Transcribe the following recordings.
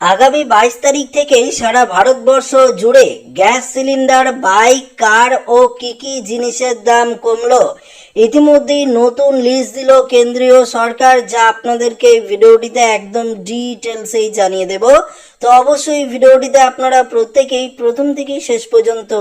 আগামী বাইশ তারিখ থেকেই সারা ভারতবর্ষ জুড়ে গ্যাস সিলিন্ডার, বাইক, কার ও কি কি জিনিসের দাম কমল। ইতিমধ্যেই নতুন লিস্ট দিল কেন্দ্রীয় সরকার, যা আপনাদেরকে ভিডিওটিতে একদম ডিটেলসেই জানিয়ে দেব। তো অবশ্যই ভিডিওটিতে আপনারা প্রত্যেকেই প্রথম থেকেই শেষ পর্যন্ত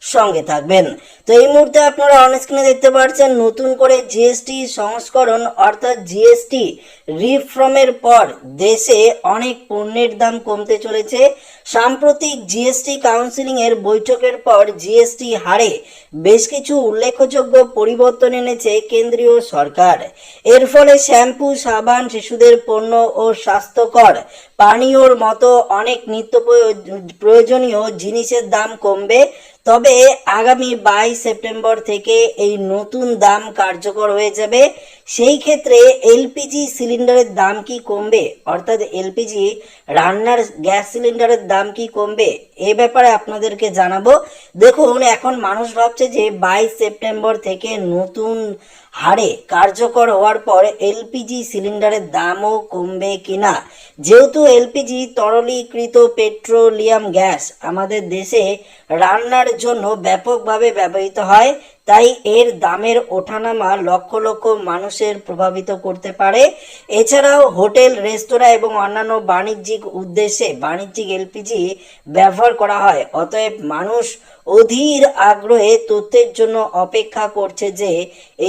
সঙ্গে থাকবেন। তো এই মুহূর্তে আপনারা অন স্ক্রিনে দেখতে পাচ্ছেন নতুন করে জিএসটি সংস্করণ, অর্থাৎ জিএসটি রিফর্মের পর দেশে অনেক পণ্যের দাম কমতে চলেছে। সাম্প্রতিক জিএসটি কাউন্সিলিং এর বৈঠকের পর জিএসটি হারে বেশ কিছু উল্লেখযোগ্য পরিবর্তন এনেছে কেন্দ্রীয় সরকার। এর ফলে শ্যাম্পু, সাবান, শিশুদের পণ্য ও স্বাস্থ্যকর, পানীয়র মতো অনেক নিত্য প্রয়ো- প্রয়োজনীয় জিনিসের দাম কমবে। তবে আগামী বাইশ সেপ্টেম্বর থেকে এই নতুন দাম কার্যকর হয়ে যাবে। সেই ক্ষেত্রে এলপিজি সিলিন্ডারের দাম কি কমবে? অর্থাৎ এলপিজি রান্নার গ্যাস সিলিন্ডারের দাম কি কমবে? এ ব্যাপারে আপনাদেরকে জানাব। দেখুন, এখন মানুষ ভাবছে যে বাইশ সেপ্টেম্বর থেকে নতুন হারে কার্যকর হওয়ার পর এলপিজি সিলিন্ডারের দামও কমবে কিনা? যেহেতু এলপিজি তরলীকৃত পেট্রোলিয়াম গ্যাস আমাদের দেশে রান্নার জন্য ব্যাপকভাবে ব্যবহৃত হয় তাই এর দামের ওঠানামা লক্ষ লক্ষ মানুষের প্রভাবিত করতে পারে। এছাড়াও হোটেল, রেস্তোরাঁ এবং অন্যান্য বাণিজ্যিক উদ্দেশ্যে বাণিজ্যিক এলপিজি ব্যবহার করা হয়। অতএব মানুষ অধীর আগ্রহে তথ্যের জন্য অপেক্ষা করছে যে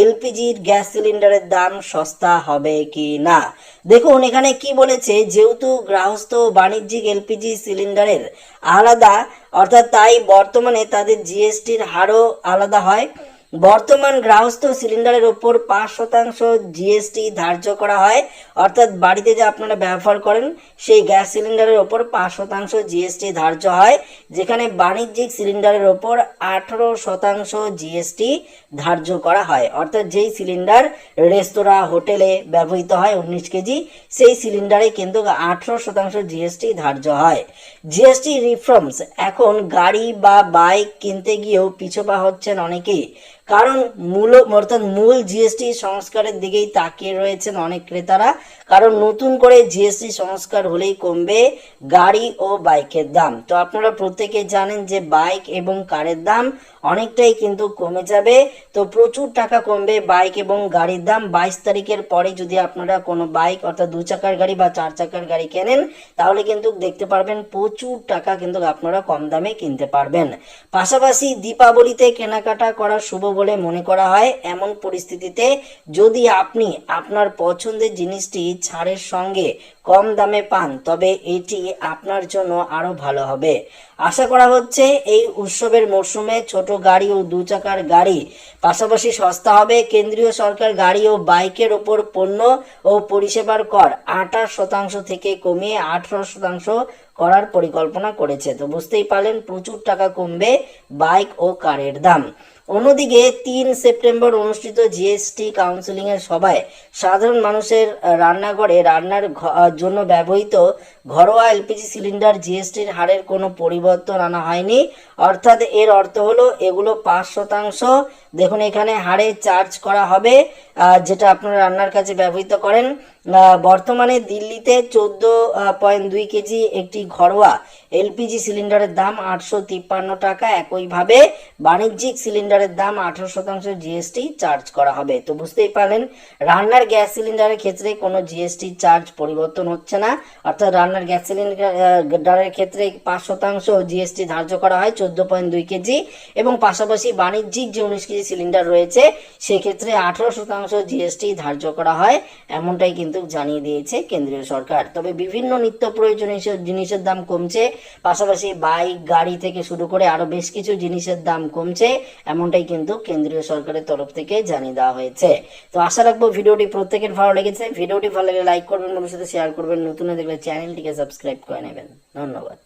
এলপিজির গ্যাস সিলিন্ডারের দাম সস্তা হবে কি না দেখুন, এখানে কি বলেছে, যেহেতু গৃহস্থ ও বাণিজ্যিক এলপিজি সিলিন্ডারের আলাদা, অর্থাৎ তাই বর্তমানে তাদের জিএসটির হারও আলাদা হয়। বর্তমান গৃহস্থ সিলিন্ডারের ওপর পাঁচ শতাংশ জিএসটি ধার্য করা হয়। অর্থাৎ বাড়িতে যে আপনারা ব্যবহার করেন, সেই গ্যাস সিলিন্ডারের ওপর পাঁচ শতাংশ জিএসটি ধার্য হয়, যেখানে বাণিজ্যিক সিলিন্ডারের ওপর আঠারো শতাংশ জিএসটি ধার্য করা হয়। অর্থাৎ যেই সিলিন্ডার রেস্তোরাঁ, হোটেলে ব্যবহৃত হয় উনিশ কেজি, সেই সিলিন্ডারে কিন্তু আঠারো শতাংশ জিএসটি ধার্য হয়। জিএসটি রিফর্মস এখন গাড়ি বা বাইক কিনতে গিয়েও পিছপা হচ্ছেন অনেকেই। কারণ মূল, অর্থাৎ মূল জিএসটি সংস্কারের দিকেই তাকিয়ে রয়েছেন অনেক ক্রেতারা। কারণ নতুন করে জিএসটি সংস্কার হলেই কমবে গাড়ি ও বাইকের দাম। তো আপনারা প্রত্যেকে জানেন যে বাইক এবং কারের দাম অনেকটাই কিন্তু কমে যাবে। তো প্রচুর টাকা কমবে বাইক এবং গাড়ির দাম। বাইশ তারিখের পরে যদি আপনারা কোনো বাইক, অর্থাৎ দু চাকার গাড়ি বা চার চাকার গাড়ি কেনেন, তাহলে কিন্তু দেখতে পারবেন প্রচুর টাকা কিন্তু আপনারা কম দামে কিনতে পারবেন। পাশাপাশি দীপাবলিতে কেনাকাটা করা শুভ বলে মনে করা হয়, এমন পরিস্থিতিতে যদি আপনি আপনার পছন্দের জিনিসটি ছাড়ের সঙ্গে কম দামে পান, তবে এটি আপনার জন্য আরও ভালো হবে। আশা করা হচ্ছে, এই উৎসবের মরশুমে ছোট গাড়ি ও দু চাকার গাড়ি, পাশাপাশি সস্তা হবে। কেন্দ্রীয় সরকার গাড়ি ও বাইকের ওপর পণ্য ও পরিষেবার কর আঠাশ শতাংশ থেকে কমিয়ে আঠারো শতাংশ করার পরিকল্পনা করেছে। তো বুঝতেই পারলেন, প্রচুর টাকা কমবে বাইক ও কারের দাম। অন্যদিকে তিন সেপ্টেম্বর অনুষ্ঠিত জিএসটি কাউন্সিলিং এর সভায় সাধারণ মানুষের রান্নাঘরে রান্নার জন্য ব্যবহৃত ঘরোয়া এলপিজি সিলিন্ডার জিএসটির হারের কোনো পরিবর্তন আনা হয়নি। অর্থাৎ এর অর্থ হলো এগুলো পাঁচ শতাংশ। দেখুন, এখানে হারে চার্জ করা হবে যেটা আপনারা রান্নার কাজে ব্যবহৃত করেন। বর্তমানে দিল্লিতে চোদ্দ পয়েন্ট দুই কেজি একটি ঘরোয়া এলপিজি সিলিন্ডারের দাম আটশো তিপ্পান্ন টাকা। একইভাবে বাণিজ্যিক সিলিন্ডারের দাম আঠারো শতাংশ জিএসটি চার্জ করা হবে। তো বুঝতেই পারলেন, রান্নার গ্যাস সিলিন্ডারের ক্ষেত্রে কোনো জিএসটি চার্জ পরিবর্তন হচ্ছে না। অর্থাৎ রান্নার গ্যাস সিলিন্ডারের ক্ষেত্রে পাঁচ শতাংশ জিএসটি ধার্য করা হয় চোদ্দ পয়েন্ট দুই কেজি এবং পাশাপাশি বাণিজ্যিক যে উনিশ কেজি সিলিন্ডার রয়েছে, সেক্ষেত্রে আঠারো শতাংশ জিএসটি ধার্য করা হয়, এমনটাই কিন্তু জানিয়ে দিয়েছে কেন্দ্রীয় সরকার। তবে বিভিন্ন নিত্য প্রয়োজনীয় জিনিসের দাম কমছে, পাশাপাশি বাইক, গাড়ি থেকে শুরু করে আরও বেশ কিছু জিনিসের দাম কমছে, এমনটাই কিন্তু কেন্দ্রীয় সরকারের তরফ থেকে জানিয়ে দেওয়া হয়েছে। তো আশা রাখব ভিডিওটি প্রত্যেকের ভালো লেগেছে। ভিডিওটি ভালো লাগলে লাইক করবেন সাথে শেয়ার করবেন। নতুন দেখলে চ্যানেলটিকে সাবস্ক্রাইব করে নেবেন। ধন্যবাদ।